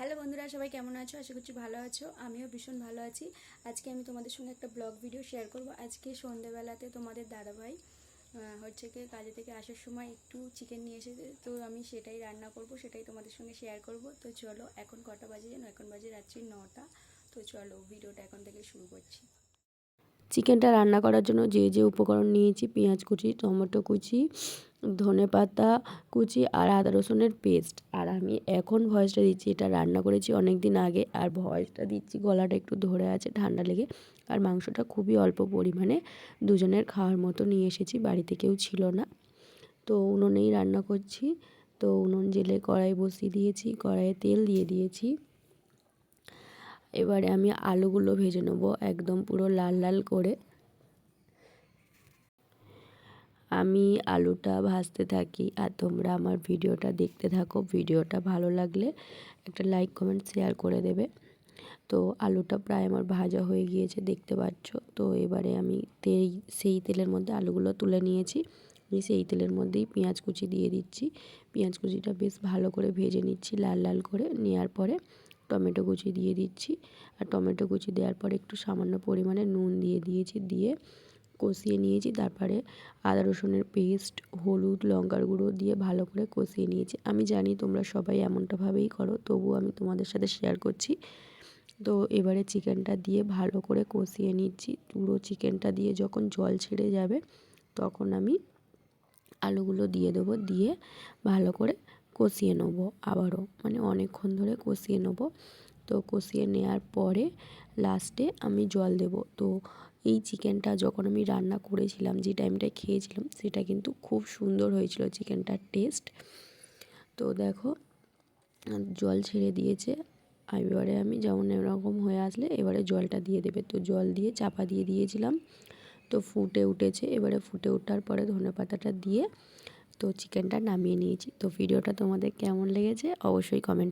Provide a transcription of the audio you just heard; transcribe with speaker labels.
Speaker 1: Hello বন্ধুরা, সবাই কেমন আছো? আশা করছি ভালো আছো। আমিও ভীষণ ভালো আছি। আজকে আমি তোমাদের সঙ্গে একটা ব্লগ ভিডিও শেয়ার করব। আজকে সন্ধেবেলাতে তোমাদের দাদাভাই হচ্ছে কি কাজে থেকে আসার সময় একটু চিকেন নিয়ে এসেছে। তো আমি সেটাই রান্না করব, সেটাই তোমাদের সঙ্গে শেয়ার করব। তো চলো, এখন কটা বাজে জানো এখন বাজে রাত্রি নটা। তো চলো, ভিডিওটা এখন থেকে শুরু করছি।
Speaker 2: চিকেনটা রান্না করার জন্য যে যে উপকরণ নিয়েছি, পেঁয়াজ কুচি, টমেটো কুচি, ধনে পাতা কুচি আর আদা রসুনের পেস্ট। আর আমি এখন ভয়েসটা দিচ্ছি, এটা রান্না করেছি অনেক দিন আগে, আর ভয়েসটা দিচ্ছি গলাটা একটু ধরে আছে ঠান্ডা লেগে। আর মাংসটা খুবই অল্প পরিমাণে দুজনের খাওয়ার মতো নিয়ে এসেছি, বাড়িতে কেউ ছিল না। তো উনুনেই রান্না করছি। তো উনুন জেলে কড়াই বসিয়ে দিয়েছি, কড়াইয়ে তেল দিয়ে দিয়েছি। এবারে আমি আলুগুলো ভেজে নেব একদম পুরো লাল লাল করে। আমি আলুটা ভাজতে থাকি আর তোমরা আমার ভিডিওটা দেখতে থাকো। ভিডিওটা ভালো লাগলে একটা লাইক, কমেন্ট, শেয়ার করে দেবে। তো আলুটা প্রায় আমার ভাজা হয়ে গিয়েছে, দেখতে পাচ্ছ। তো এবারে আমি তেই সেই তেলের মধ্যে আলুগুলো তুলে নিয়েছি। আমি সেই তেলের মধ্যেই পেঁয়াজ কুচি দিয়ে দিচ্ছি। পেঁয়াজ কুচিটা বেশ ভালো করে ভেজে নিচ্ছি লাল লাল করে। নেওয়ার পরে টমেটো কুচি দিয়ে দিচ্ছি। আর টমেটো কুচি দেওয়ার পরে একটু সামান্য পরিমাণে নুন দিয়ে দিয়েছি, দিয়ে কষিয়ে নিয়েছি। তারপরে আদা রসুনের পেস্ট, হলুদ, লঙ্কার গুঁড়ো দিয়ে ভালো করে কষিয়ে নিয়েছি। আমি জানি তোমরা সবাই এমনটাভাবেই করো তবুও আমি তোমাদের সাথে শেয়ার করছি। তো এবারে চিকেনটা দিয়ে ভালো করে কষিয়ে নিচ্ছি। পুরো চিকেনটা দিয়ে যখন জল ছেড়ে যাবে, তখন আমি আলুগুলো দিয়ে দেবো। দিয়ে ভালো করে কষিয়ে নেব আবারও। মানে অনেকক্ষণ ধরে কষিয়ে নেব। তো কষিয়ে নেওয়ার পরে লাস্টে আমি জল দেব। তো এই চিকেনটা যখন আমি রান্না করেছিলাম, যে টাইমটায় খেয়েছিলাম, সেটা কিন্তু খুব সুন্দর হয়েছিল চিকেনটার টেস্ট তো দেখো, জল ছেড়ে দিয়েছে। এবারে আমি যেমন এরকম হয়ে আসলে এবারে জলটা দিয়ে দেবে। তো জল দিয়ে চাপা দিয়ে দিয়েছিলাম। তো ফুটে উঠেছে। এবারে ফুটে ওঠার পরে ধনে পাতাটা দিয়ে তো চিকেনটা নামিয়ে নিয়েছি। তো ভিডিওটা তোমাদের কেমন লেগেছে অবশ্যই কমেন্ট